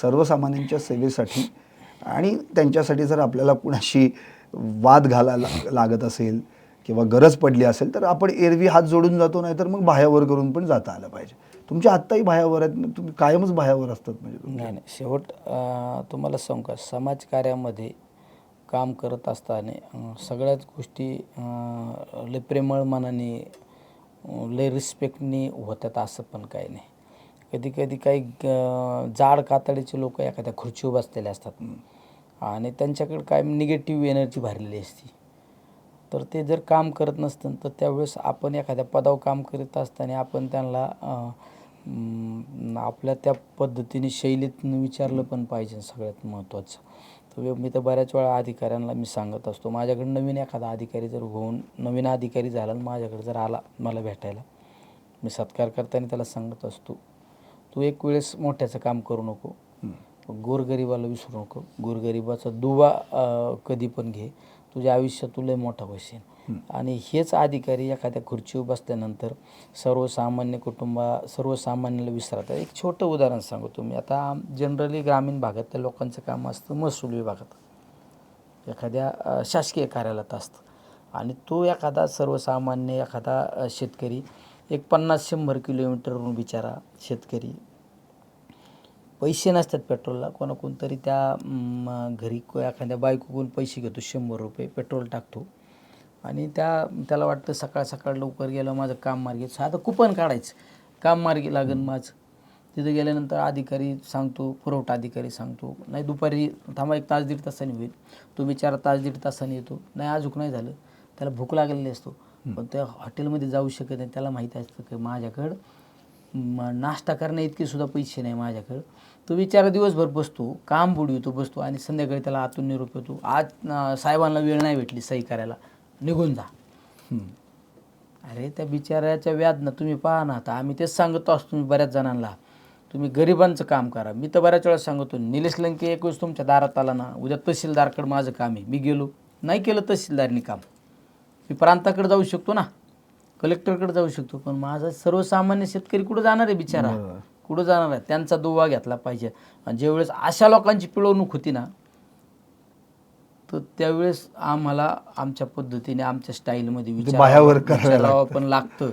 सर्वसामान्यांच्या सेवेसाठी आणि त्यांच्यासाठी जर आपल्याला कुणाशी वाद घालायला लागत असेल किंवा गरज पडली असेल तर आपण एरवी हात जोडून जातो नाही तर मग बाह्यावर करून पण जाता आलं पाहिजे. तुमच्या आत्ताही बाह्यावर आहेत तुम्ही कायमच बाह्यावर असतात म्हणजे नाही नाही. शेवट तुम्हाला सांगू का? समाजकार्यामध्ये काम करत असताना सगळ्याच गोष्टी लय प्रेमळ मनाने लय रिस्पेक्टनी होतात असं पण काही नाही. कधी कधी काही जाड कातडीचे लोक एखाद्या खुर्चीवर बसलेले असतात. आणि त्यांच्याकडे काय निगेटिव्ह एनर्जी भरलेली असते. तर ते जर काम करत नसतं तर त्यावेळेस आपण एखाद्या पदावर काम करीत असताना आपण त्यांना आपल्या त्या पद्धतीने शैलीत विचारलं पण पाहिजे. सगळ्यात महत्त्वाचं. तर मी तर बऱ्याच वेळा अधिकाऱ्यांना मी सांगत असतो माझ्याकडे नवीन एखादा अधिकारी जर होऊन नवीन अधिकारी झाला आणि माझ्याकडे जर आला मला भेटायला मी सत्कार करताना त्याला सांगत असतो तू एक वेळेस मोठ्याचं काम करू नको. गोरगरिबाला विसरू नको. गोरगरिबाचा दुवा कधी पण घे. तुझ्या आयुष्यात तुला मोठा होशील आणि हेच अधिकारी एखाद्या खुर्चीवर बसल्यानंतर सर्वसामान्य कुटुंबा सर्वसामान्याला विसरतात. एक छोटं उदाहरण सांगू तुम्ही. आता जनरली ग्रामीण भागातल्या लोकांचं काम असतं महसूल विभागात. एखाद्या शासकीय कार्यालयात असतं. आणि तो एखादा सर्वसामान्य एखादा शेतकरी एक पन्नास शंभर किलोमीटरवरून बिचारा शेतकरी. पैसे नसतात पेट्रोलला. कोणाकोण तरी त्या घरी को- एखाद्या बायकोकडून पैसे घेतो शंभर रुपये पेट्रोल टाकतो. आणि त्या त्याला वाटतं सकाळ सकाळ लवकर गेलं माझं काम मार्गी साधं कुपन काढायचं. काम मार्गी लागेल माझं. तिथं गेल्यानंतर अधिकारी सांगतो पुरवठा अधिकारी सांगतो. नाही दुपारी थांबा एक तास दीड तासाने होईल. तो बिचारा तास दीड तासाने येतो. नाही अजूक नाही झालं. त्याला भूक लागलेली असतो. पण त्या हॉटेलमध्ये जाऊ शकत नाही. त्याला माहिती असतं की माझ्याकडं म- नाश्ता करण्या इतके सुद्धा पैसे नाही माझ्याकडं. तो बिचारा दिवसभर बसतो काम बुडवितो बसतो आणि संध्याकाळी त्याला आतून निरोप येतो. आज साहेबांना वेळ नाही भेटली सही करायला. निघून जा. अरे त्या बिचाऱ्याच्या व्याजनं तुम्ही पहा ना आता. आम्ही तेच सांगतो असतो तुम्ही बऱ्याच जणांना. तुम्ही गरिबांचं काम करा. मी तर बऱ्याच वेळा सांगतो निलेश लंके एक वेळेस तुमच्या दारात आला ना उद्या तहसीलदारकडे माझं काम आहे. मी गेलो. नाही केलं तहसीलदारनी काम. मी प्रांताकडे जाऊ शकतो ना. कलेक्टरकडे जाऊ शकतो. पण माझा सर्वसामान्य शेतकरी कुठं जाणार आहे बिचारा? बरोबर. कुठं जाणार आहे? त्यांचा दुवा घेतला पाहिजे. आणि ज्यावेळेस अशा लोकांची पिळवणूक होती ना तर त्यावेळेस आम्हाला आमच्या पद्धतीने आमच्या स्टाईलमध्ये बाह्यावर करायला विचारावं पण लागतं.